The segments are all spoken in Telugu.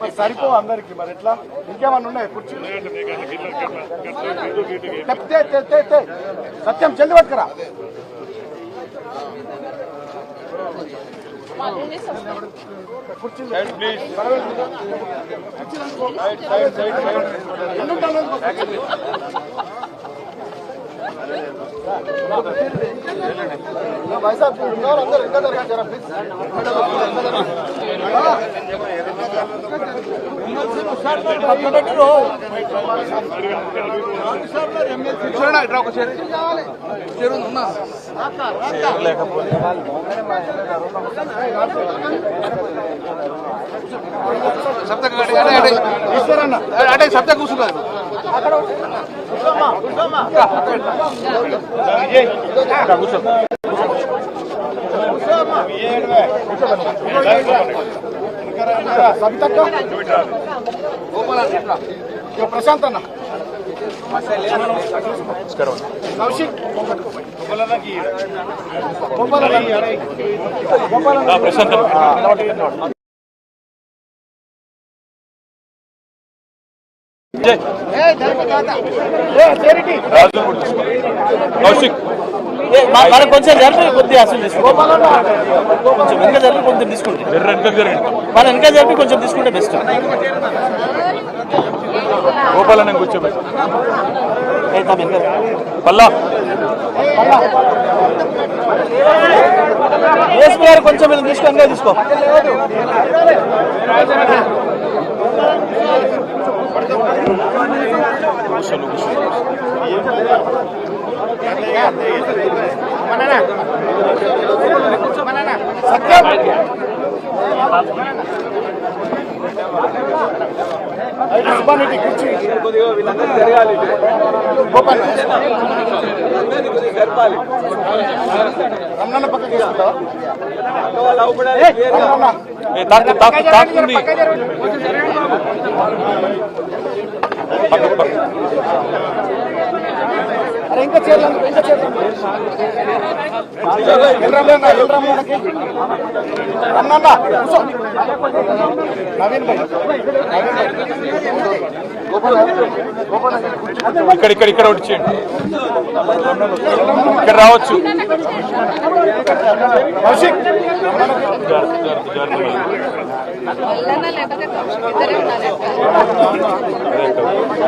మరి సరిపో అందరికి మరి ఎట్లా? ఇంకేమన్నా ఉన్నాయి? కుర్చీలు. సత్యం చెల్లి పట్టుకురా. కుర్చీలు శబ్దం అంటే శబ్దం కూర్చున్నారు సబితక్క ఇక ప్రశాంత్ అన్న కౌశిక్ ప్రశాంత్ కౌశిక్. మనం కొంచెం జరిపి కొద్దిగా అసలు తీసుకో. కొంచెం వెనక జరిపి కొంచెం తీసుకుంటే. మన వెనక జరిపి కొంచెం తీసుకుంటే బెస్ట్. గోపాలన్న కూర్చోబెట్టి పల్లా. ఏఎస్పీ గారు కొంచెం వీళ్ళు తీసుకో వెనక తీసుకో. కూర్చోను కూర్చోను సత్యం సుబ్బారెడ్డి కుర్చీ గోపాల్ రమణన్న పక్కకి వేసుకుంటావా? రమణన్న. ఏ, తాకు తాకు 아, 한 명당 నవీన్ భాయ్ గోపాల్ గోపాల్ ఇక్కడ ఇక్కడ ఇక్కడ వచ్చేయండి ఇక్కడ రావచ్చు.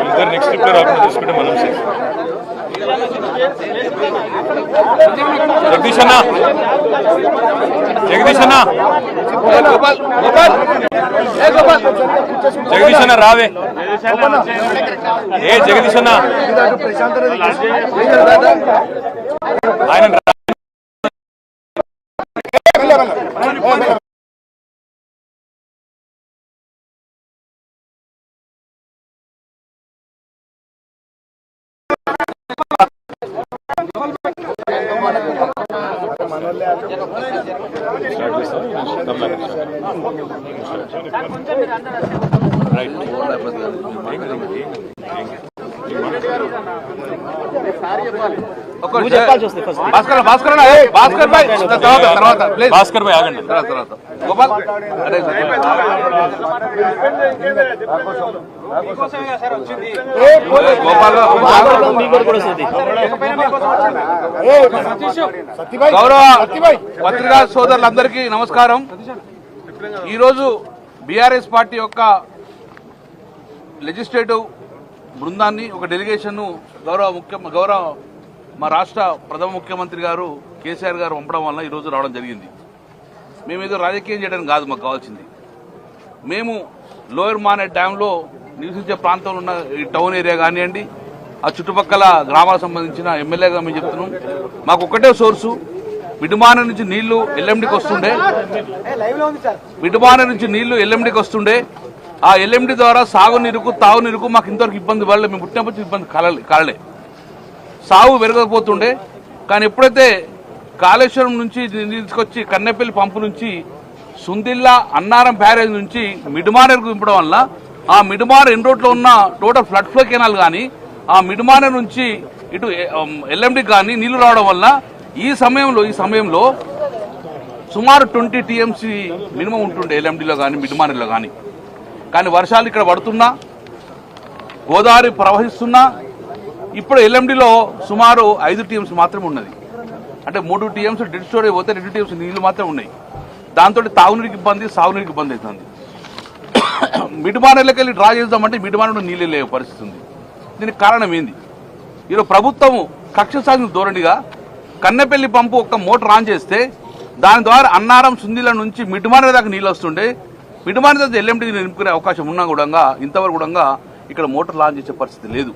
ఇద్దరే నెక్స్ట్ ట్రిప్ రాకుండా చూసుకుంటే మనం జగదీష్ అన్న. జగదీష్ అన్న. గోపాల్ గోపాల్ గోపాల్ జగదీష్ అన్న రావే. ఏ జగదీష్ అన్న. ఆయన భాస్కర్ భాయ్. తర్వాత తర్వాత. ప్లీజ్. భాస్కర్ భాయ్ ఆగండి. తర్వాత తర్వాత. గోపాల్. గౌరవ సత్యభాయ్ పత్రికా సోదరులందరికీ నమస్కారం. ఈరోజు బీఆర్ఎస్ పార్టీ యొక్క లెజిస్లేటివ్ బృందాన్ని ఒక డెలిగేషన్ను గౌరవ ముఖ్య గౌరవ మా రాష్ట్ర ప్రథమ ముఖ్యమంత్రి గారు కేసీఆర్ గారు పంపడం వల్ల ఈరోజు రావడం జరిగింది. మేము ఏదో రాజకీయం చేయడానికి కాదు మాకు కావాల్సింది. మేము లోయర్ మానే డ్యాంలో నివసించే ప్రాంతంలో ఉన్న ఈ టౌన్ ఏరియా కానివ్వండి ఆ చుట్టుపక్కల గ్రామాలకు సంబంధించిన ఎమ్మెల్యేగా మేము చెప్తున్నాం. మాకు ఒక్కటే సోర్సు మిడుమాన నుంచి నీళ్ళు ఎల్ఎండికి వస్తుండే. మిడుమాన నుంచి నీళ్ళు ఎల్ఎండికి వస్తుండే. ఆ ఎల్ఎండి ద్వారా సాగునీరుకు తాగునీరుకు మాకు ఇంతవరకు ఇబ్బంది పడలే. మేము పుట్టినప్పుడు ఇబ్బంది కలలే కలలే. సాగు పెరగకపోతుండే. కానీ ఎప్పుడైతే కాళేశ్వరం నుంచి తీసుకొచ్చి కన్నెపల్లి పంపు నుంచి సుందిల్లా అన్నారం బ్యారేజ్ నుంచి మిడుమానేరుకు దింపడం వల్ల ఆ మిడుమాన ఎన్ రోడ్లో ఉన్న టోటల్ ఫ్లడ్ ఫ్లో కెనాల్ కానీ ఆ మిడుమాన నుంచి ఇటు ఎల్ఎండి కానీ నీళ్ళు రావడం వల్ల ఈ సమయంలో ఈ సమయంలో సుమారు ట్వంటీ టీఎంసీ మినిమం ఉంటుండే ఎల్ఎండిలో కానీ మిడ్మానిలో కానీ కానీ వర్షాలు ఇక్కడ పడుతున్నా గోదావరి ప్రవహిస్తున్నా ఇప్పుడు ఎల్ఎండిలో సుమారు ఐదు టీఎంసీ మాత్రమే ఉన్నది. అంటే మూడు టీఎంసీ డెడ్ స్టోరేజ్ పోతే రెండు టీఎంసీ నీళ్ళు మాత్రమే ఉన్నాయి. దాంతో తాగునీరికి ఇబ్బంది సాగునీరికి ఇబ్బంది అవుతుంది. మిడ్మానర్లోకి వెళ్ళి డ్రా చేద్దామంటే మిడ్మానలో నీళ్ళు లేవు పరిస్థితి ఉంది. దీనికి కారణం ఏంది? ఈరోజు ప్రభుత్వము కక్ష సాధించిన ధోరణిగా కన్నెపల్లి పంపు ఒక మోటార్ ఆన్ చేస్తే దాని ద్వారా అన్నారం సుందిల నుంచి మిడ్మానర్ దాకా నీళ్ళు వస్తుండే మిడ్మానర్ దగ్గర ఎల్ఎండి నింపుకునే అవకాశం ఉన్నా కూడా ఇంతవరకు కూడా ఇక్కడ మోటార్ లాంచ్ చేసే పరిస్థితి లేదు.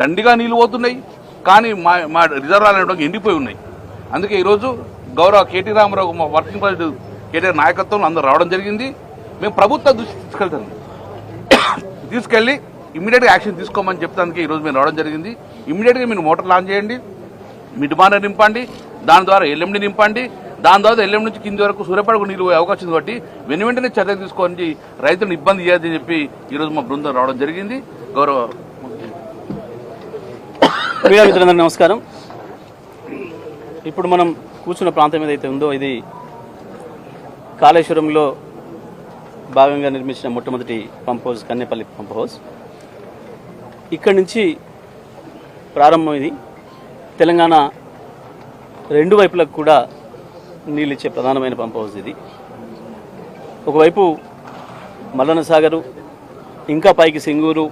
దండిగా నీళ్ళు పోతున్నాయి కానీ మా మా రిజర్వాయర్ అనేటువంటి ఎండిపోయి ఉన్నాయి. అందుకే ఈరోజు గౌరవ కేటీ రామారావు మా వర్కింగ్ ప్రెసిడెంట్ కేటీఆర్ నాయకత్వంలో అందరూ రావడం జరిగింది. మేము ప్రభుత్వ దృష్టి తీసుకెళ్తాం. తీసుకెళ్ళి ఇమ్మీడియట్గా యాక్షన్ తీసుకోమని చెప్తానికి ఈరోజు మేము రావడం జరిగింది. ఇమ్మీడియట్గా మీరు మోటార్ లాంచ్ చేయండి. మిడ్ నింపండి దాని ద్వారా ఎల్ఎండి నింపండి దాని ద్వారా ఎల్ఎం నుంచి కింది వరకు సూర్యపడకు నీళ్ళు పోయే అవకాశం కాబట్టి వెను వెంటనే చర్యలు తీసుకొని రైతులను ఇబ్బంది చేయదని చెప్పి ఈరోజు మా బృందం రావడం జరిగింది. గౌరవ మీడియా మిత్రులందరూ నమస్కారం. ఇప్పుడు మనం కూర్చున్న ప్రాంతం ఏదైతే ఉందో ఇది కాళేశ్వరంలో భాగంగా నిర్మించిన మొట్టమొదటి pump house Kannepalli pump house. ఇక్కడి నుంచి ప్రారంభం ఇది. తెలంగాణ రెండు వైపులకు కూడా నీళ్ళు ఇచ్చే ప్రధానమైన పంప్ హౌస్ ఇది. ఒకవైపు మల్లన సాగరు ఇంకా పైకి సింగూరు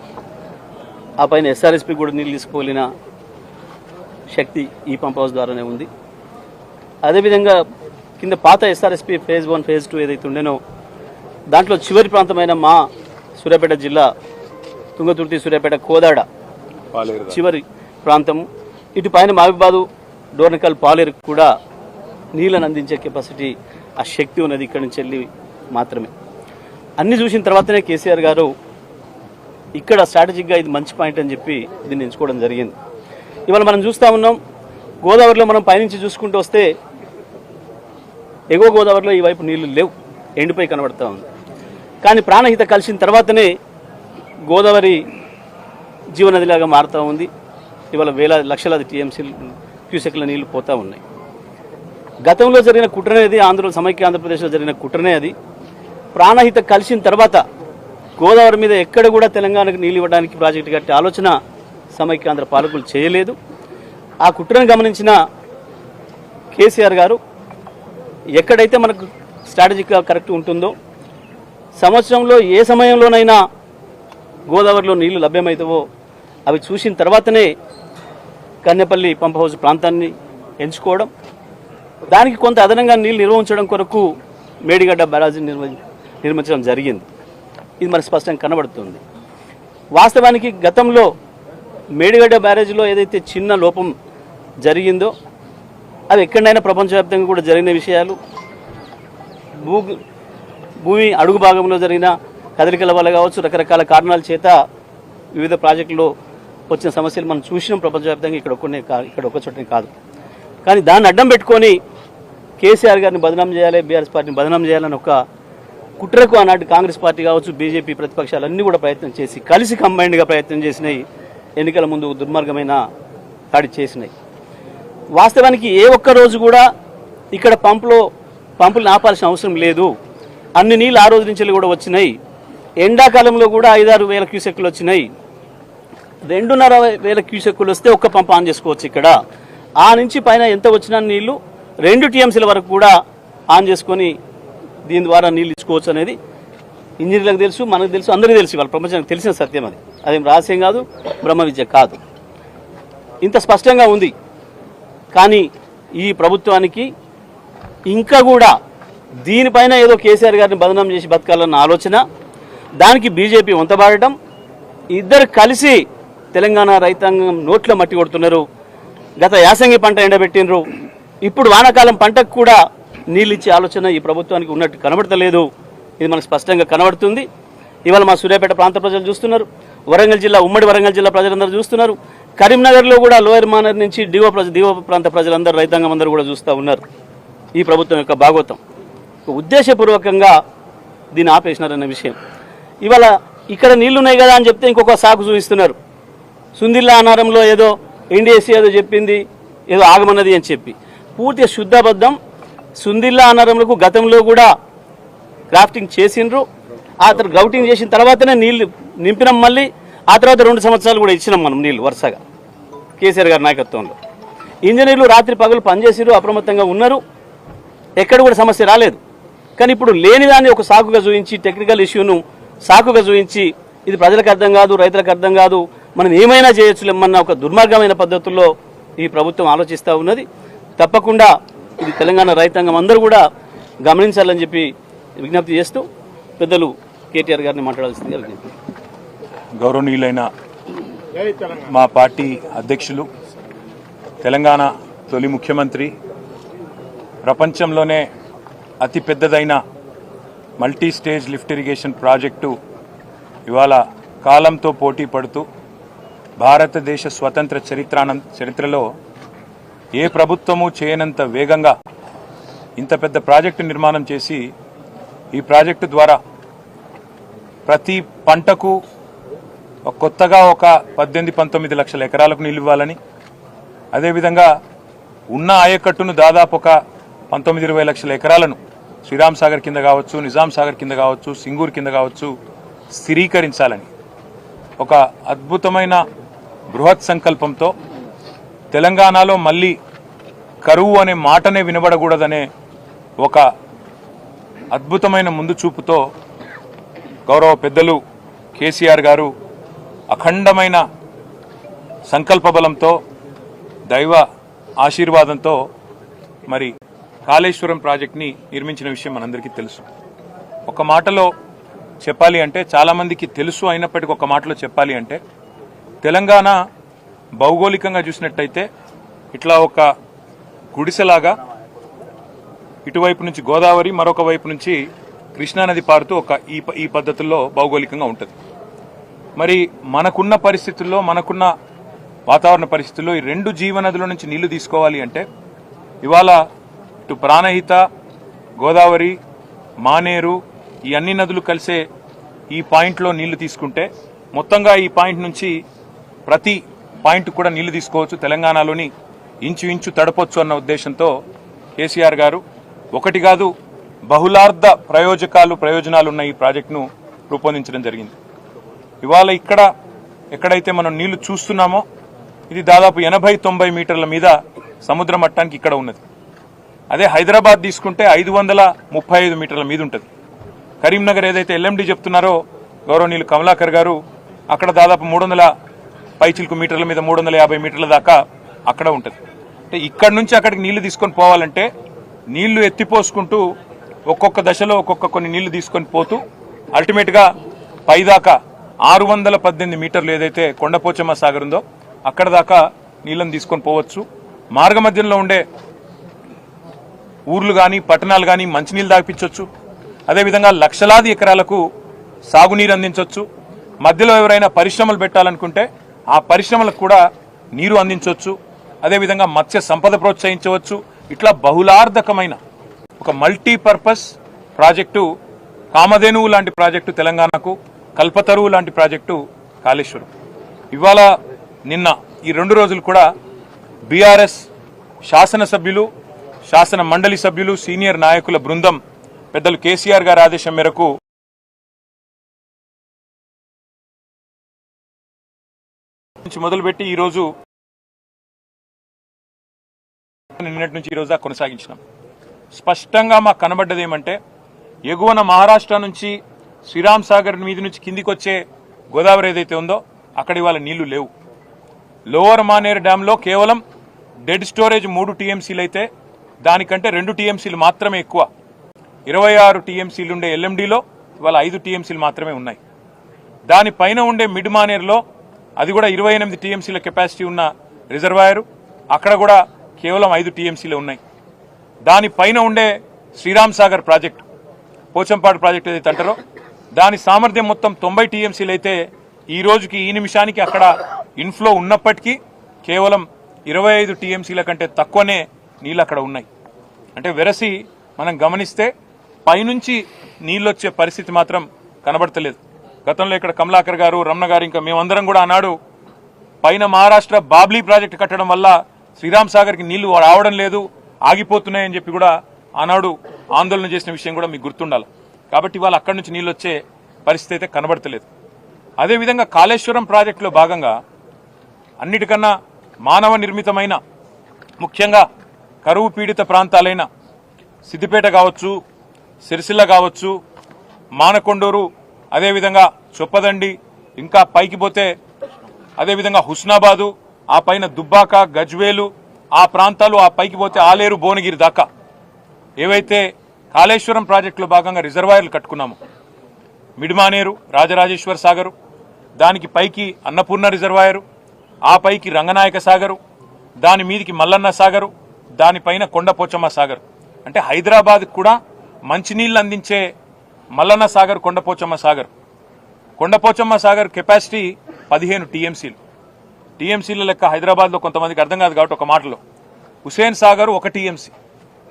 ఆ పైన ఎస్ఆర్ఎస్పి కూడా నీళ్ళు తీసుకుపోలిన శక్తి ఈ పంప్ హౌస్ ద్వారానే ఉంది. అదేవిధంగా కింద పాత SRSP phase one phase two ఏదైతే ఉండేనో దాంట్లో చివరి ప్రాంతమైన మా సూర్యాపేట జిల్లా తుంగతుర్తి సూర్యాపేట కోదాడ చివరి ప్రాంతం ఇటు పైన మావిబాదు డోర్నకల్ పాలేరు కూడా నీళ్ళని అందించే కెపాసిటీ ఆ శక్తి ఉన్నది ఇక్కడి నుంచి వెళ్ళి మాత్రమే. అన్ని చూసిన తర్వాతనే కేసీఆర్ గారు ఇక్కడ స్ట్రాటజిక్గా ఇది మంచి పాయింట్ అని చెప్పి దీన్ని ఎంచుకోవడం జరిగింది. ఇవాళ మనం చూస్తూ ఉన్నాం గోదావరిలో మనం పైనుంచి చూసుకుంటూ వస్తే ఎగువ గోదావరిలో ఈ వైపు నీళ్ళు లేవు ఎండిపోయి కనబడతా ఉంది. కానీ ప్రాణహిత కలిసిన తర్వాతనే గోదావరి జీవనదిలాగా మారుతూ ఉంది. ఇవాళ వేల లక్షలాది టీఎంసీ క్యూసెక్ల నీళ్ళు పోతూ ఉన్నాయి. గతంలో జరిగిన కుట్రనే అది ఆంధ్ర సమైక్య ఆంధ్రప్రదేశ్లో జరిగిన కుట్రనే అది. ప్రాణహిత కలిసిన తర్వాత గోదావరి మీద ఎక్కడ కూడా తెలంగాణకు నీళ్ళు ఇవ్వడానికి ప్రాజెక్టు కట్టే ఆలోచన సమైక్య ఆంధ్ర పాలకులు చేయలేదు. ఆ కుట్రను గమనించిన కేసీఆర్ గారు ఎక్కడైతే మనకు స్ట్రాటజిక్గా కరెక్ట్ ఉంటుందో సంవత్సరంలో ఏ సమయంలోనైనా గోదావరిలో నీళ్ళు లభ్యమవుతావో అవి చూసిన తర్వాతనే కన్నెపల్లి పంప్ హౌస్ ప్రాంతాన్ని ఎంచుకోవడం దానికి కొంత అదనంగా నీళ్ళు నిర్వహించడం కొరకు మేడిగడ్డ బ్యారాజీని నిర్మ నిర్మించడం జరిగింది. ఇది మన స్పష్టంగా కనబడుతుంది. వాస్తవానికి గతంలో మేడిగడ్డ బ్యారేజ్లో ఏదైతే చిన్న లోపం జరిగిందో అది ఎక్కడైనా ప్రపంచవ్యాప్తంగా కూడా జరిగిన విషయాలు. భూ భూమి అడుగు భాగంలో జరిగిన కదలికల వల్ల కావచ్చు రకరకాల కారణాల చేత వివిధ ప్రాజెక్టులో వచ్చిన సమస్యలు మనం చూసినాం ప్రపంచవ్యాప్తంగా ఇక్కడ ఒక్కనే కా ఇక్కడ ఒక్క చోటనే కాదు. కానీ దాన్ని అడ్డం పెట్టుకొని కేసీఆర్ గారిని బదనాం చేయాలి బీఆర్ఎస్ పార్టీని బదనాం చేయాలని ఒక కుట్రకు ఆనాటి కాంగ్రెస్ పార్టీ కావచ్చు బీజేపీ ప్రతిపక్షాలు అన్నీ కూడా ప్రయత్నం చేసి కలిసి కంబైన్డ్గా ప్రయత్నం చేసినాయి. ఎన్నికల ముందు దుర్మార్గమైన దాడి చేసినాయి. వాస్తవానికి ఏ ఒక్క రోజు కూడా ఇక్కడ పంపులో పంపులు ఆపాల్సిన అవసరం లేదు. అన్ని నీళ్ళు ఆ రోజు నుంచి కూడా వచ్చినాయి. ఎండాకాలంలో కూడా ఐదారు వేల క్యూసెక్లు వచ్చినాయి. రెండున్నర వేల క్యూసెక్కులు వస్తే ఒక్క పంప్ ఆన్ చేసుకోవచ్చు ఇక్కడ. ఆ నుంచి పైన ఎంత వచ్చిన నీళ్ళు రెండు టీఎంసీల వరకు కూడా ఆన్ చేసుకొని దీని ద్వారా నీళ్ళు ఇచ్చుకోవచ్చు అనేది ఇంజనీర్లకు తెలుసు మనకు తెలుసు అందరికీ తెలుసు వాళ్ళ ప్రపంచానికి తెలిసిన సత్యం అది. అదేం రహస్యం కాదు బ్రహ్మ విద్య కాదు. ఇంత స్పష్టంగా ఉంది. కానీ ఈ ప్రభుత్వానికి ఇంకా కూడా దీనిపైన ఏదో కేసీఆర్ గారిని బదనం చేసి బతకాలన్న ఆలోచన దానికి బీజేపీ వంతబాడటం ఇద్దరు కలిసి తెలంగాణ రైతాంగం నోట్ల మట్టి కొడుతున్నారు. గత యాసంగి పంట ఎండబెట్టినరు ఇప్పుడు వానాకాలం పంటకు కూడా నీళ్ళు ఇచ్చే ఆలోచన ఈ ప్రభుత్వానికి ఉన్నట్టు కనబడతలేదు. ఇది మనకు స్పష్టంగా కనబడుతుంది. ఇవాళ మా సూర్యాపేట ప్రాంత ప్రజలు చూస్తున్నారు. వరంగల్ జిల్లా ఉమ్మడి వరంగల్ జిల్లా ప్రజలందరూ చూస్తున్నారు. కరీంనగర్లో కూడా లోయర్ మానర్ నుంచి దిగువ ప్రజ దిగువ ప్రాంత ప్రజలందరూ రైతాంగం అందరూ కూడా చూస్తూ ఉన్నారు. ఈ ప్రభుత్వం యొక్క భాగోతం. ఉద్దేశపూర్వకంగా దీన్ని ఆపేసినారన్న విషయం. ఇవాళ ఇక్కడ నీళ్ళున్నాయి కదా అని చెప్తే ఇంకొక సాకు చూపిస్తున్నారు. సుందిల్లా అనారంలో ఏదో ఎన్డీఎస్సీ ఏదో చెప్పింది ఏదో ఆగమన్నది అని చెప్పి. పూర్తి శుద్ధబద్ధం సుందిల్లా అనారంలకు గతంలో కూడా క్రాఫ్టింగ్ చేసిండ్రు. ఆ తర్వాత గ్రౌటింగ్ చేసిన తర్వాతనే నీళ్ళు నింపినాం మళ్ళీ. ఆ తర్వాత రెండు సంవత్సరాలు కూడా ఇచ్చినాం మనం నీళ్ళు వరుసగా కేసీఆర్ గారి నాయకత్వంలో. ఇంజనీర్లు రాత్రి పగలు పనిచేసిరు అప్రమత్తంగా ఉన్నారు. ఎక్కడ కూడా సమస్య రాలేదు. కానీ ఇప్పుడు లేని దాన్ని ఒక సాకుగా చూపించి టెక్నికల్ ఇష్యూను సాకుగా చూపించి ఇది ప్రజలకు అర్థం కాదు రైతులకు అర్థం కాదు మనం ఏమైనా చేయొచ్చులేమన్న ఒక దుర్మార్గమైన పద్ధతుల్లో ఈ ప్రభుత్వం ఆలోచిస్తూ ఉన్నది. తప్పకుండా ఇది తెలంగాణ రైతాంగం అందరూ కూడా గమనించాలని చెప్పి విజ్ఞప్తి చేస్తూ పెద్దలు కేటీఆర్ గారిని మాట్లాడాల్సింది గౌరవనీయులైన మా పార్టీ అధ్యక్షులు తెలంగాణ తొలి ముఖ్యమంత్రి ప్రపంచంలోనే అతి పెద్దదైన multi stage lift irrigation project ఇవాళ కాలంతో పోటీ పడుతూ భారతదేశ స్వతంత్ర చరిత్రాన చరిత్రలో ఏ ప్రభుత్వము చేయనంత వేగంగా ఇంత పెద్ద ప్రాజెక్టు నిర్మాణం చేసి ఈ ప్రాజెక్టు ద్వారా ప్రతి పంటకు కొత్తగా ఒక పద్దెనిమిది పంతొమ్మిది లక్షల ఎకరాలకు నీళ్ళు ఇవ్వాలని అదేవిధంగా ఉన్న ఆయకట్టును దాదాపు ఒక పంతొమ్మిది ఇరవై లక్షల ఎకరాలను శ్రీరామ్ సాగర్ కింద కావచ్చు నిజాం సాగర్ కింద కావచ్చు సింగూర్ కింద కావచ్చు స్థిరీకరించాలని. ఒక అద్భుతమైన బృహత్ సంకల్పంతో తెలంగాణలో మళ్ళీ కరువు అనే మాటనే వినబడకూడదనే ఒక అద్భుతమైన ముందు చూపుతో గౌరవ పెద్దలు కేసీఆర్ గారు అఖండమైన సంకల్ప బలంతో దైవ ఆశీర్వాదంతో మరి కాళేశ్వరం ప్రాజెక్ట్ని నిర్మించిన విషయం మనందరికీ తెలుసు. ఒక మాటలో చెప్పాలి అంటే చాలామందికి తెలుసు అయినప్పటికీ ఒక మాటలో చెప్పాలి అంటే తెలంగాణ భౌగోళికంగా చూసినట్టయితే ఇట్లా ఒక గుడిసెలాగా ఇటువైపు నుంచి గోదావరి మరొక వైపు నుంచి కృష్ణానది పారుతూ ఒక ఈ ప- ఈ పద్ధతుల్లో భౌగోళికంగా ఉంటుంది. మరి మనకున్న పరిస్థితుల్లో మనకున్న వాతావరణ పరిస్థితుల్లో ఈ రెండు జీవనదుల నుంచి నీళ్ళు తీసుకోవాలి అంటే ఇవాళ ఇటు ప్రాణహిత గోదావరి మానేరు ఈ అన్ని నదులు కలిసే ఈ పాయింట్లో నీళ్ళు తీసుకుంటే మొత్తంగా ఈ పాయింట్ నుంచి ప్రతి పాయింట్ కూడా నీళ్ళు తీసుకోవచ్చు. తెలంగాణలోని ఇంచు ఇంచు తడపొచ్చు అన్న ఉద్దేశంతో కేసీఆర్ గారు ఒకటి కాదు బహుళార్థ ప్రయోజకాలు ప్రయోజనాలు ఉన్న ఈ ప్రాజెక్టును రూపొందించడం జరిగింది. ఇవాళ ఇక్కడ ఎక్కడైతే మనం నీళ్ళు చూస్తున్నామో ఇది దాదాపు ఎనభై తొంభై మీటర్ల మీద సముద్ర మట్టానికి ఇక్కడ ఉన్నది. అదే హైదరాబాద్ తీసుకుంటే ఐదు వందల ముప్పై ఐదు మీటర్ల మీద ఉంటుంది. కరీంనగర్ ఏదైతే ఎల్ఎండి చెప్తున్నారో గౌరవనీయులు కమలాకర్ గారు అక్కడ దాదాపు మూడు వందల పై చిలుకు మీటర్ల మీద మూడు వందల యాభై మీటర్ల దాకా అక్కడ ఉంటుంది. అంటే ఇక్కడ నుంచి అక్కడికి నీళ్ళు తీసుకొని పోవాలంటే నీళ్ళు ఎత్తిపోసుకుంటూ ఒక్కొక్క దశలో ఒక్కొక్క కొన్ని నీళ్ళు తీసుకొని పోతూ అల్టిమేట్గా పైదాకా ఆరు వందల పద్దెనిమిది మీటర్లు ఏదైతే కొండపోచమ్మ సాగర్ ఉందో అక్కడ దాకా నీళ్ళని తీసుకొని పోవచ్చు. మార్గ మధ్యంలో ఉండే ఊర్లు కానీ పట్టణాలు కానీ మంచినీళ్ళు దాపిచ్చొచ్చు అదేవిధంగా లక్షలాది ఎకరాలకు సాగునీరు అందించవచ్చు మధ్యలో ఎవరైనా పరిశ్రమలు పెట్టాలనుకుంటే ఆ పరిశ్రమలకు కూడా నీరు అందించవచ్చు అదేవిధంగా మత్స్య సంపద ప్రోత్సహించవచ్చు. ఇట్లా బహుళార్థకమైన ఒక మల్టీపర్పస్ ప్రాజెక్టు కామధేనువు లాంటి ప్రాజెక్టు తెలంగాణకు కల్పతరువు లాంటి ప్రాజెక్టు కాళేశ్వరం. ఇవాళ నిన్న ఈ రెండు రోజులు కూడా బీఆర్ఎస్ శాసనసభ్యులు శాసన మండలి సభ్యులు సీనియర్ నాయకుల బృందం పెద్దలు కేసీఆర్ గారి ఆదేశం మేరకు నుంచి మొదలుపెట్టి ఈ రోజు నిన్నటి నుంచి ఈ రోజు దాకా కొనసాగించినాం. స్పష్టంగా మాకు కనబడ్డది ఏమంటే ఎగువన మహారాష్ట్ర నుంచి శ్రీరామ్ సాగర్ మీద నుంచి కిందికి వచ్చే గోదావరి ఏదైతే ఉందో అక్కడ ఇవాళ నీళ్ళు లేవు. లోవర్ మానేర్ డ్యాంలో కేవలం డెడ్ స్టోరేజ్ మూడు టీఎంసీలు అయితే దానికంటే రెండు టీఎంసీలు మాత్రమే ఎక్కువ. ఇరవై ఆరు టీఎంసీలు ఉండే ఎల్ఎండిలో ఇవాళ ఐదు టీఎంసీలు మాత్రమే ఉన్నాయి. దానిపైన ఉండే మిడ్ మానేర్లో అది కూడా ఇరవై ఎనిమిది టీఎంసీల కెపాసిటీ ఉన్న రిజర్వాయర్. అక్కడ కూడా కేవలం ఐదు టీఎంసీలు ఉన్నాయి. దానిపైన ఉండే శ్రీరామ్ సాగర్ ప్రాజెక్టు పోచంపాడు ప్రాజెక్ట్ ఏదైతే అంటారో దాని సామర్థ్యం మొత్తం తొంభై టీఎంసీలు అయితే ఈ రోజుకి ఈ నిమిషానికి అక్కడ ఇన్ఫ్లో ఉన్నప్పటికీ కేవలం ఇరవై ఐదు టీఎంసీల కంటే తక్కువనే నీళ్ళు అక్కడ ఉన్నాయి. అంటే వెరసి మనం గమనిస్తే పైనుంచి నీళ్ళొచ్చే పరిస్థితి మాత్రం కనబడతలేదు. గతంలో ఇక్కడ కమలాకర్ గారు రమణ గారు ఇంకా మేమందరం కూడా అన్నాడు పైన మహారాష్ట్ర బాబ్లీ ప్రాజెక్టు కట్టడం వల్ల శ్రీరామ్ సాగర్కి నీళ్ళు రావడం లేదు ఆగిపోతున్నాయని చెప్పి కూడా ఆనాడు ఆందోళన చేసిన విషయం కూడా మీకు గుర్తుండాలి. కాబట్టి వాళ్ళు అక్కడి నుంచి నీళ్ళు వచ్చే పరిస్థితి అయితే కనబడతలేదు. అదేవిధంగా కాళేశ్వరం ప్రాజెక్టులో భాగంగా అన్నిటికన్నా మానవ నిర్మితమైన ముఖ్యంగా కరువు పీడిత ప్రాంతాలైన సిద్దిపేట కావచ్చు సిరిసిల్ల కావచ్చు మానకొండూరు అదేవిధంగా చొప్పదండి ఇంకా పైకి పోతే అదేవిధంగా హుస్నాబాదు ఆ పైన దుబ్బాక గజ్వేలు ఆ ప్రాంతాలు ఆ పైకి పోతే ఆలేరు భువనగిరి దాకా. ఏవైతే కాళేశ్వరం ప్రాజెక్టులో భాగంగా రిజర్వాయర్లు కట్టుకున్నామో మిడిమానేరు రాజరాజేశ్వర సాగరు దానికి పైకి అన్నపూర్ణ రిజర్వాయరు ఆ పైకి రంగనాయక సాగరు దాని మీదికి మల్లన్న సాగరు దానిపైన కొండపోచమ్మ సాగర్. అంటే హైదరాబాద్ కూడా మంచినీళ్ళు అందించే మల్లన్న సాగర్ కొండపోచమ్మ సాగర్. కొండపోచమ్మ సాగర్ కెపాసిటీ పదిహేను టీఎంసీలు. టీఎంసీల లెక్క హైదరాబాద్లో కొంతమందికి అర్థం కాదు కాబట్టి ఒక మాటలో. హుసేన్ సాగర్ ఒక టీఎంసీ.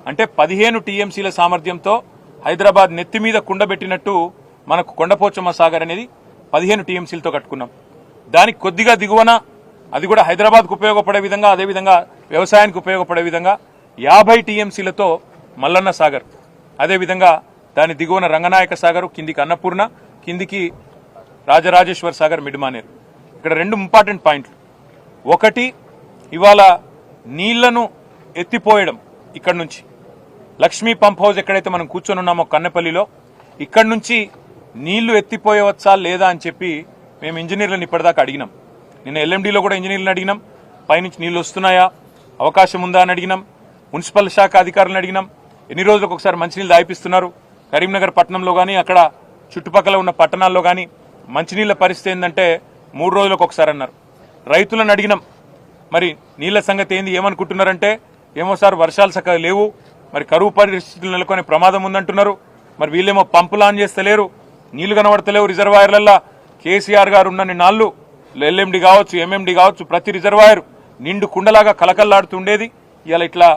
అంటే పదిహేను టీఎంసీల సామర్థ్యంతో హైదరాబాద్ నెత్తి మీద కుండబెట్టినట్టు మనకు కొండపోచమ్మ సాగర్ అనేది పదిహేను టీఎంసీలతో కట్టుకున్నాం. దానికి కొద్దిగా దిగువన అది కూడా హైదరాబాద్కు ఉపయోగపడే విధంగా అదేవిధంగా వ్యవసాయానికి ఉపయోగపడే విధంగా యాభై టీఎంసీలతో మల్లన్న సాగర్. అదేవిధంగా దాని దిగువన రంగనాయక సాగర్ కిందికి అన్నపూర్ణ కిందికి రాజరాజేశ్వర్ సాగర్ మిడిమానేరు. ఇక్కడ రెండు ఇంపార్టెంట్ పాయింట్లు. ఒకటి ఇవాళ నీళ్ళను ఎత్తిపోయడం ఇక్కడ నుంచి. లక్ష్మీ పంప్ హౌస్ ఎక్కడైతే మనం కూర్చొని ఉన్నామో కన్నెపల్లిలో ఇక్కడ నుంచి నీళ్ళు ఎత్తిపోయవచ్చా లేదా అని చెప్పి మేము ఇంజనీర్లను ఇప్పటిదాకా అడిగినాం. నిన్న ఎల్ఎండిలో కూడా ఇంజనీర్లను అడిగినాం. పైనుంచి నీళ్ళు వస్తున్నాయా? అవకాశం ఉందా అని అడిగినాం. మున్సిపల్ శాఖ అధికారులను అడిగినాం. ఎన్ని రోజులకు ఒకసారి మంచినీళ్ళు దాయిపిస్తున్నారు? కరీంనగర్ పట్టణంలో కానీ అక్కడ చుట్టుపక్కల ఉన్న పట్టణాల్లో కానీ మంచినీళ్ళ పరిస్థితి ఏంటంటే మూడు రోజులకు ఒకసారి అన్నారు. రైతులను అడిగినాం. మరి నీళ్ళ సంగతి ఏంది? ఏమనుకుంటున్నారంటే ఏమో సార్ వర్షాలు చక్కగా లేవు. మరి కరువు పరిస్థితులు నెలకొనే ప్రమాదం ఉందంటున్నారు. మరి వీళ్ళేమో పంపులు ఆన్ చేస్తలేరు. నీళ్ళు కనబడతలేవు రిజర్వాయర్లల్లా. కేసీఆర్ గారు ఉన్నన్ని నాళ్ళు ఎల్ఎండి కావచ్చు ఎంఎండి కావచ్చు ప్రతి రిజర్వాయర్ నిండు కుండలాగా కలకల్లాడుతుండేది ఇలా ఇట్లా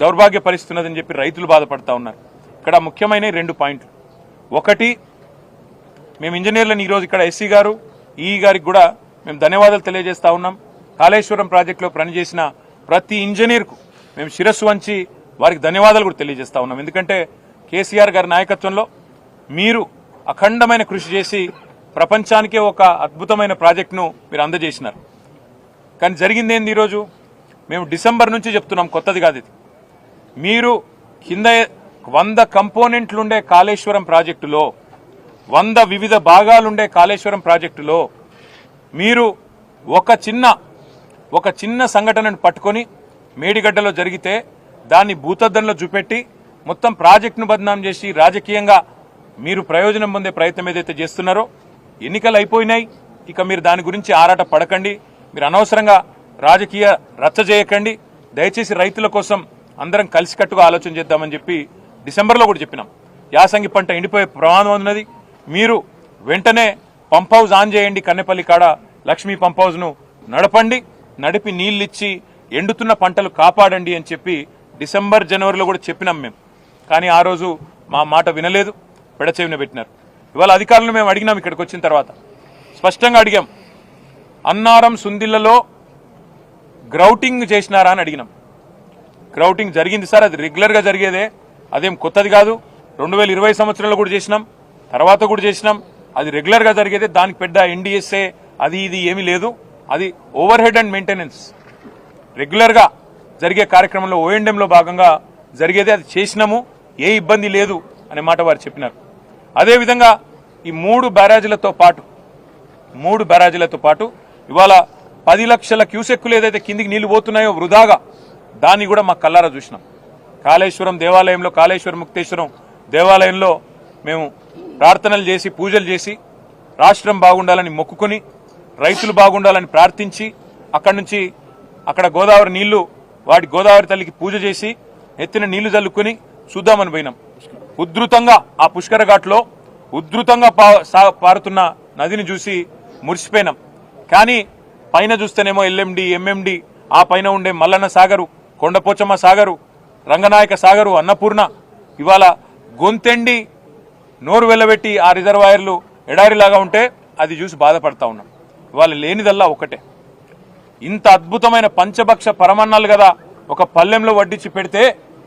దౌర్భాగ్య పరిస్థితున్నదని చెప్పి రైతులు బాధపడతా ఉన్నారు. ఇక్కడ ముఖ్యమైన రెండు పాయింట్లు. ఒకటి మేము ఇంజనీర్లను ఈరోజు ఇక్కడ ఎస్సీ గారు ఈ గారికి కూడా మేము ధన్యవాదాలు తెలియజేస్తా ఉన్నాం. కాళేశ్వరం ప్రాజెక్టులో పనిచేసిన ప్రతి ఇంజనీర్కు మేము శిరస్సు వంచి వారికి ధన్యవాదాలు కూడా తెలియజేస్తా ఉన్నాం. ఎందుకంటే కేసీఆర్ గారి నాయకత్వంలో మీరు అఖండమైన కృషి చేసి ప్రపంచానికే ఒక అద్భుతమైన ప్రాజెక్టును మీరు అందజేసినారు. కానీ జరిగింది ఏంది ఈరోజు? మేము డిసెంబర్ నుంచి చెప్తున్నాం కొత్తది కాదు ఇది. మీరు కింద వంద కంపోనెంట్లుండే కాళేశ్వరం ప్రాజెక్టులో వంద వివిధ భాగాలుండే కాళేశ్వరం ప్రాజెక్టులో మీరు ఒక చిన్న ఒక చిన్న సంఘటనను పట్టుకొని మేడిగడ్డలో జరిగితే దాన్ని భూతద్దంలో చూపెట్టి మొత్తం ప్రాజెక్టును బదనాం చేసి రాజకీయంగా మీరు ప్రయోజనం పొందే ప్రయత్నం ఏదైతే చేస్తున్నారో ఎన్నికలు అయిపోయినాయి. ఇక మీరు దాని గురించి ఆరాట పడకండి. మీరు అనవసరంగా రాజకీయ రచ్చ చేయకండి. దయచేసి రైతుల కోసం అందరం కలిసికట్టుగా ఆలోచన చేద్దామని చెప్పి డిసెంబర్లో కూడా చెప్పినాం. యాసంగి పంట ఎండిపోయే ప్రమాదం ఉన్నది. మీరు వెంటనే పంప్ హౌస్ ఆన్ చేయండి కన్నెపల్లి కాడ. లక్ష్మీ పంప్ హౌస్ను నడపండి నడిపి నీళ్ళిచ్చి ఎండుతున్న పంటలు కాపాడండి అని చెప్పి డిసెంబర్ జనవరిలో కూడా చెప్పినాం మేము. కానీ ఆ రోజు మా మాట వినలేదు పెడచెవిన పెట్టినారు. ఇవాళ అధికారులను మేము అడిగినాం ఇక్కడికి వచ్చిన తర్వాత. స్పష్టంగా అడిగాం. అన్నారం సుందిళ్ళలో గ్రౌటింగ్ చేసినారా అని అడిగినాం. గ్రౌటింగ్ జరిగింది సార్ అది రెగ్యులర్గా జరిగేదే. అదేం కొత్తది కాదు. రెండు వేల ఇరవై సంవత్సరంలో కూడా చేసినాం. తర్వాత కూడా చేసినాం. అది రెగ్యులర్గా జరిగేదే. దానికి పెద్ద ఎన్డీఎస్ఏ అది ఇది ఏమీ లేదు. అది ఓవర్ హెడ్ అండ్ మెయింటెనెన్స్ రెగ్యులర్గా జరిగే కార్యక్రమంలో ఓఎండ్ఎంలో భాగంగా జరిగేది. అది చేసినాము. ఏ ఇబ్బంది లేదు అనే మాట వారు చెప్పినారు. అదేవిధంగా ఈ మూడు బ్యారాజీలతో పాటు మూడు బ్యారాజీలతో పాటు ఇవాళ పది లక్షల క్యూసెక్కులు ఏదైతే కిందికి నీళ్ళు పోతున్నాయో వృధాగా దాన్ని కూడా మా కల్లారా చూసినాం. కాళేశ్వరం దేవాలయంలో కాళేశ్వరం ముక్తేశ్వరం దేవాలయంలో మేము ప్రార్థనలు చేసి పూజలు చేసి రాష్ట్రం బాగుండాలని మొక్కుకొని రైతులు బాగుండాలని ప్రార్థించి అక్కడి నుంచి అక్కడ గోదావరి నీళ్ళు వాటి గోదావరి తల్లికి పూజ చేసి ఎత్తిన నీళ్ళు చల్లుకొని చూద్దామని పోయినాం. ఉధృతంగా ఆ పుష్కర ఘాట్లో ఉధృతంగా పా- సా- పారుతున్న నదిని చూసి మురిసిపోయినాం. కానీ పైన చూస్తేనేమో ఎల్ఎండి ఎంఎండి ఆ పైన ఉండే మల్లన్న సాగరు కొండపోచమ్మ సాగరు రంగనాయక సాగరు అన్నపూర్ణ ఇవాళ గొంతెండి నోరు వెళ్ళబెట్టి ఆ రిజర్వాయర్లు ఎడారిలాగా ఉంటే అది చూసి బాధపడతా ఉన్నాం. ఇవాళ లేనిదల్లా ఒకటే ఇంత అద్భుతమైన పంచభక్ష పరమన్నాలు కదా ఒక పల్లెంలో వడ్డించి పెడితే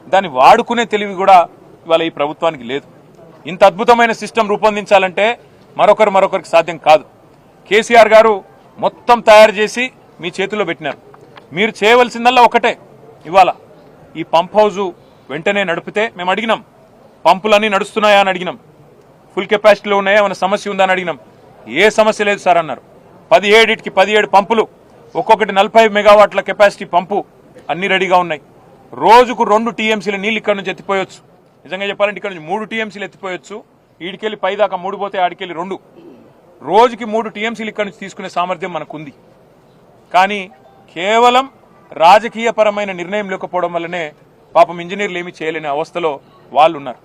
దాన్ని వాడుకునే తెలివి కూడా ఇవాళ ఈ ప్రభుత్వానికి లేదు. ఇంత అద్భుతమైన సిస్టమ్ రూపొందించాలంటే మరొకరు మరొకరికి సాధ్యం కాదు. కేసీఆర్ గారు మొత్తం తయారు చేసి మీ చేతిలో పెట్టినారు. మీరు చేయవలసిందల్లా ఒకటే ఇవాళ. ఈ పంప్ హౌజు వెంటనే నడిపితే మేము అడిగినాం పంపులన్నీ నడుస్తున్నాయా అని అడిగినాం. ఫుల్ కెపాసిటీలో ఉన్నాయా? ఏమైనా సమస్య ఉందా అని అడిగినాం. ఏ సమస్య లేదు సార్ అన్నారు. పదిహేడిటికి పదిహేడు పంపులు ఒక్కొక్కటి నలభై మెగావాట్ల కెపాసిటీ పంపు అన్ని రెడీగా ఉన్నాయి. రోజుకు రెండు టీఎంసీల నీళ్ళు ఇక్కడ నుంచి ఎత్తిపోయొచ్చు. నిజంగా చెప్పాలంటే ఇక్కడ నుంచి మూడు టీఎంసీలు ఎత్తిపోయొచ్చు. ఈడికెళ్ళి పైదాకా మూడు పోతే ఆడికెళ్ళి రెండు. రోజుకి మూడు టీఎంసీలు ఇక్కడ నుంచి తీసుకునే సామర్థ్యం మనకుంది. కానీ కేవలం రాజకీయపరమైన నిర్ణయం లేకపోవడం వల్లనే పాపం ఇంజనీర్లు ఏమి చేయలేని అవస్థలో వాళ్ళు ఉన్నారు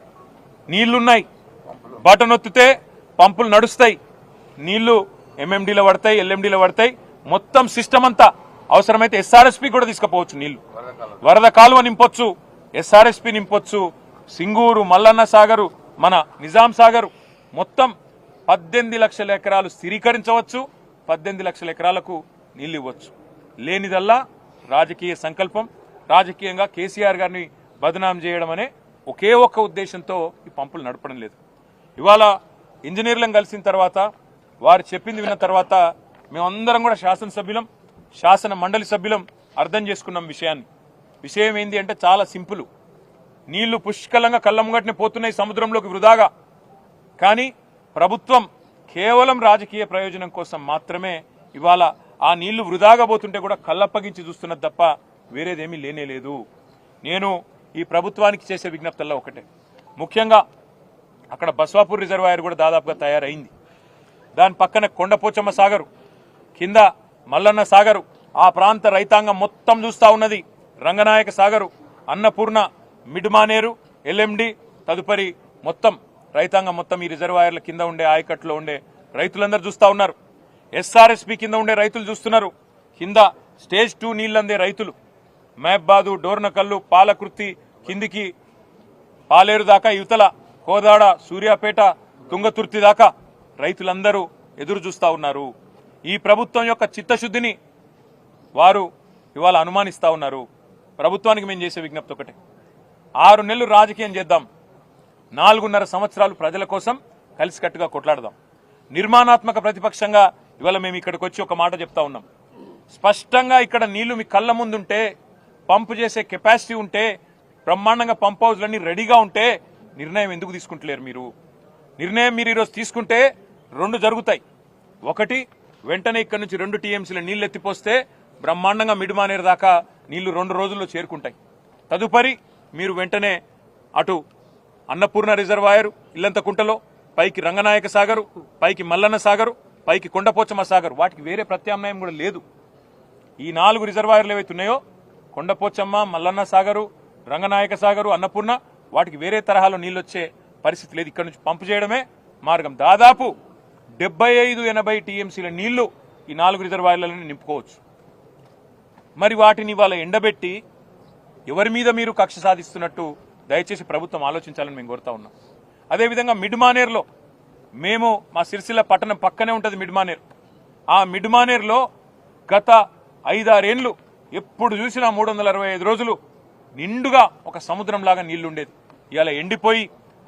నీళ్ళున్నాయి. బటన్ ఒత్తితే పంపులు నడుస్తాయి. నీళ్ళు ఎంఎండీలో పడతాయి ఎల్ఎండీలో పడతాయి. మొత్తం సిస్టమ్ అంతా అవసరమైతే ఎస్ఆర్ఎస్పి కూడా తీసుకుపోవచ్చు నీళ్ళు. వరద కాలువ నింపొచ్చు ఎస్ఆర్ఎస్పి నింపొచ్చు. సింగూరు మల్లన్న సాగరు మన నిజాం సాగరు మొత్తం పద్దెనిమిది లక్షల ఎకరాలు స్థిరీకరించవచ్చు పద్దెనిమిది లక్షల ఎకరాలకు నీళ్ళు ఇవ్వచ్చు. లేనిదల్లా రాజకీయ సంకల్పం రాజకీయంగా కేసీఆర్ గారిని బదనాం చేయడం అనే ఒకే ఒక్క ఉద్దేశంతో ఈ పంపులు నడపడం లేదు. ఇవాళ ఇంజనీర్లను కలిసిన తర్వాత వారు చెప్పింది విన్న తర్వాత మేమందరం కూడా శాసనసభ్యులం శాసన మండలి సభ్యులం అర్థం చేసుకున్నాం విషయాన్ని. విషయం ఏంది అంటే చాలా సింపుల్. నీళ్ళు పుష్కలంగా కళ్ళముగట్నే పోతున్నాయి సముద్రంలోకి వృధాగా. కానీ ప్రభుత్వం కేవలం రాజకీయ ప్రయోజనం కోసం మాత్రమే ఇవాళ ఆ నీళ్ళు వృధాగా పోతుంటే కూడా కళ్ళప్పగించి చూస్తున్నది తప్ప వేరేదేమీ లేనే లేదు. నేను ఈ ప్రభుత్వానికి చేసే విజ్ఞప్తల్లో ఒకటే. ముఖ్యంగా అక్కడ బస్వాపూర్ రిజర్వాయర్ కూడా దాదాపుగా తయారైంది. దాని పక్కన కొండపోచమ్మ సాగరు కింద మల్లన్న సాగరు ఆ ప్రాంత రైతాంగం మొత్తం చూస్తా ఉన్నది. రంగనాయక సాగరు అన్నపూర్ణ మిడ్మానేరు ఎల్ఎండి తదుపరి మొత్తం. రైతాంగం మొత్తం ఈ రిజర్వాయర్ల కింద ఉండే ఆయకట్లో ఉండే రైతులందరూ చూస్తా ఉన్నారు. ఎస్ఆర్ఎస్పి కింద ఉండే రైతులు చూస్తున్నారు. కింద స్టేజ్ టూ నీళ్ళందే రైతులు. మేబ్బాదు డోర్నకల్లు పాలకృతి కిందికి పాలేరు దాకా యువతల కోదాడ సూర్యాపేట తుంగతుర్తి దాకా రైతులందరూ ఎదురు చూస్తూ ఉన్నారు. ఈ ప్రభుత్వం యొక్క చిత్తశుద్ధిని వారు ఇవాళ అనుమానిస్తా ఉన్నారు. ప్రభుత్వానికి మేము చేసే విజ్ఞప్తి ఒకటే. ఆరు నెలలు రాజకీయం చేద్దాం. నాలుగున్నర సంవత్సరాలు ప్రజల కోసం కలిసికట్టుగా కొట్లాడదాం. నిర్మాణాత్మక ప్రతిపక్షంగా ఇవాళ మేము ఇక్కడికి వచ్చి ఒక మాట చెప్తా ఉన్నాం. స్పష్టంగా ఇక్కడ నీళ్ళు మీ కళ్ళ ముందుంటే పంపు చేసే కెపాసిటీ ఉంటే బ్రహ్మాండంగా పంప్ హౌస్లన్నీ రెడీగా ఉంటే నిర్ణయం ఎందుకు తీసుకుంటలేరు మీరు? నిర్ణయం మీరు ఈరోజు తీసుకుంటే రెండు జరుగుతాయి. ఒకటి వెంటనే ఇక్కడ నుంచి రెండు టీఎంసీల నీళ్ళు ఎత్తిపోస్తే బ్రహ్మాండంగా మిడిమానేరు దాకా నీళ్ళు రెండు రోజుల్లో చేరుకుంటాయి. తదుపరి మీరు వెంటనే అటు అన్నపూర్ణ రిజర్వాయర్ ఇల్లంతకుంటలో పైకి రంగనాయక సాగరు పైకి మల్లన్న సాగరు పైకి కొండపోచమ్మ సాగరు వాటికి వేరే ప్రత్యామ్నాయం కూడా లేదు. ఈ నాలుగు రిజర్వాయర్లు ఏవైతే ఉన్నాయో కొండపోచమ్మ మల్లన్న సాగరు రంగనాయక సాగరు అన్నపూర్ణ వాటికి వేరే తరహాలో నీళ్ళు వచ్చే పరిస్థితి లేదు. ఇక్కడ నుంచి పంపు చేయడమే మార్గం. దాదాపు డెబ్బై ఐదు ఎనభై టీఎంసీల నీళ్ళు ఈ నాలుగు రిజర్వాయర్లను నింపుకోవచ్చు. మరి వాటిని ఇవాళ ఎండబెట్టి ఎవరి మీద మీరు కక్ష సాధిస్తున్నట్టు దయచేసి ప్రభుత్వం ఆలోచించాలని మేము కోరుతా ఉన్నాం. అదేవిధంగా మిడ్ మానేర్లో మేము మా సిరిసిల్ల పట్టణం పక్కనే ఉంటుంది మిడ్మానేర్. ఆ మిడ్మానేర్లో గత ఐదారేండ్లు ఎప్పుడు చూసినా మూడు వందల అరవై ఐదు రోజులు నిండుగా ఒక సముద్రంలాగా నీళ్ళుండేది. ఇవాళ ఎండిపోయి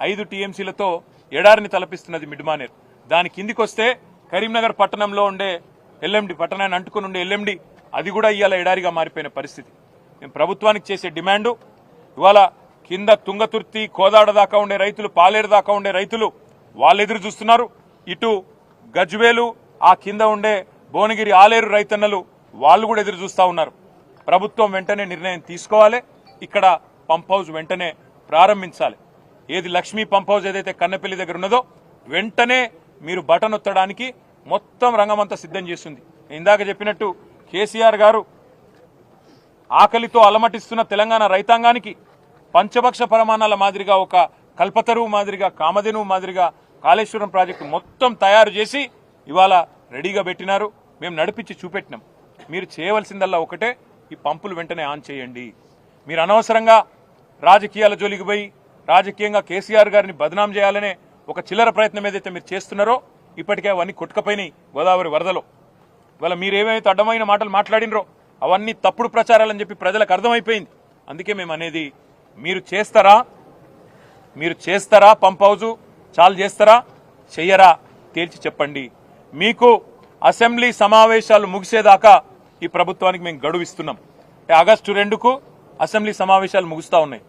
ఐదు టీఎంసీలతో ఎడారిని తలపిస్తున్నది మిడ్మానేర్. దాని కిందికి వస్తే కరీంనగర్ పట్టణంలో ఉండే ఎల్ఎండి పట్టణాన్ని అంటుకుని ఉండే ఎల్ఎండి అది కూడా ఇవాళ ఎడారిగా మారిపోయిన పరిస్థితి. మేము ప్రభుత్వానికి చేసే డిమాండు ఇవాళ కింద తుంగతుర్తి కోదాడ దాకా ఉండే రైతులు పాలేరు దాకా ఉండే రైతులు వాళ్ళు ఎదురు చూస్తున్నారు. ఇటు గజ్వేలు ఆ కింద ఉండే భువనగిరి ఆలేరు రైతన్నలు వాళ్ళు కూడా ఎదురు చూస్తా ఉన్నారు. ప్రభుత్వం వెంటనే నిర్ణయం తీసుకోవాలి. ఇక్కడ పంప్ హౌస్ వెంటనే ప్రారంభించాలి. ఏది లక్ష్మీ పంప్ హౌస్ ఏదైతే కన్నపల్లి దగ్గర ఉన్నదో వెంటనే మీరు బటన్ ఒత్తడానికి మొత్తం రంగమంతా సిద్ధం చేస్తుంది. ఇందాక చెప్పినట్టు కేసీఆర్ గారు ఆకలితో అలమటిస్తున్న తెలంగాణ రైతాంగానికి పంచభక్ష ప్రమాణాల మాదిరిగా ఒక కల్పతరువు మాదిరిగా కామధేనువు మాదిరిగా కాళేశ్వరం ప్రాజెక్టు మొత్తం తయారు చేసి ఇవాళ రెడీగా పెట్టినారు. మేము నడిపించి చూపెట్టినాం. మీరు చేయవలసిందల్లా ఒకటే ఈ పంపులు వెంటనే ఆన్ చేయండి. మీరు అనవసరంగా రాజకీయాల జోలికి పోయి రాజకీయంగా కేసీఆర్ గారిని బదనాం చేయాలనే ఒక చిల్లర ప్రయత్నం ఏదైతే మీరు చేస్తున్నారో ఇప్పటికే అవన్నీ కొట్టుకపోయినాయి గోదావరి వరదలో. ఇవాళ మీరు ఏమైతే అడ్డమైన మాటలు మాట్లాడినరో అవన్నీ తప్పుడు ప్రచారాలని చెప్పి ప్రజలకు అర్థమైపోయింది. అందుకే మేము అనేది మీరు చేస్తారా మీరు చేస్తారా పంప్ హౌజు? చాలు చేస్తారా? చెయ్యరా? తేల్చి చెప్పండి. మీకు అసెంబ్లీ సమావేశాలు ముగిసేదాకా ఈ ప్రభుత్వానికి మేము గడువిస్తున్నాం. ఆగస్టు రెండుకు అసెంబ్లీ సమావేశాలు ముగుస్తా ఉన్నాయి.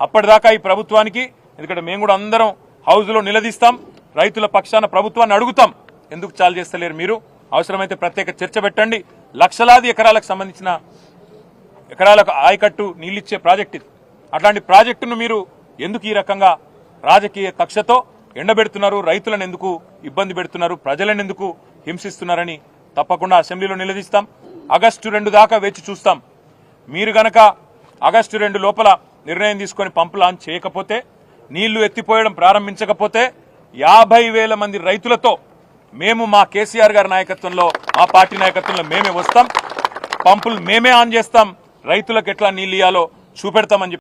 అప్పటిదాకా ఈ ప్రభుత్వానికి ఎందుకంటే మేము కూడా అందరం హౌజ్లో నిలదీస్తాం రైతుల పక్షాన ప్రభుత్వాన్ని అడుగుతాం. ఎందుకు చాలు చేస్తలేరు మీరు? అవసరమైతే ప్రత్యేక చర్చ పెట్టండి. లక్షలాది ఎకరాలకు సంబంధించిన ఎకరాలకు ఆయకట్టు నీళ్ళిచ్చే ప్రాజెక్ట్ ఇది. అట్లాంటి ప్రాజెక్టును మీరు ఎందుకు ఈ రకంగా రాజకీయ కక్షతో ఎండబెడుతున్నారు? రైతులను ఎందుకు ఇబ్బంది పెడుతున్నారు? ప్రజలను ఎందుకు హింసిస్తున్నారని తప్పకుండా అసెంబ్లీలో నిలదీస్తాం. ఆగస్టు రెండు దాకా వేచి చూస్తాం. మీరు గనక ఆగస్టు రెండు లోపల నిర్ణయం తీసుకొని పంపు లాంచ్ చేయకపోతే నీళ్ళు ఎత్తిపోయడం ప్రారంభించకపోతే యాభై వేల మంది రైతులతో మేము మా కేసీఆర్ గారి నాయకత్వంలో మా పార్టీ నాయకత్వంలో మేమే వస్తాం. పంపులు మేమే ఆన్ చేస్తాం. రైతులకు ఎట్లా నీళ్ళు ఇయ్యాలో చూపెడతామని చెప్పి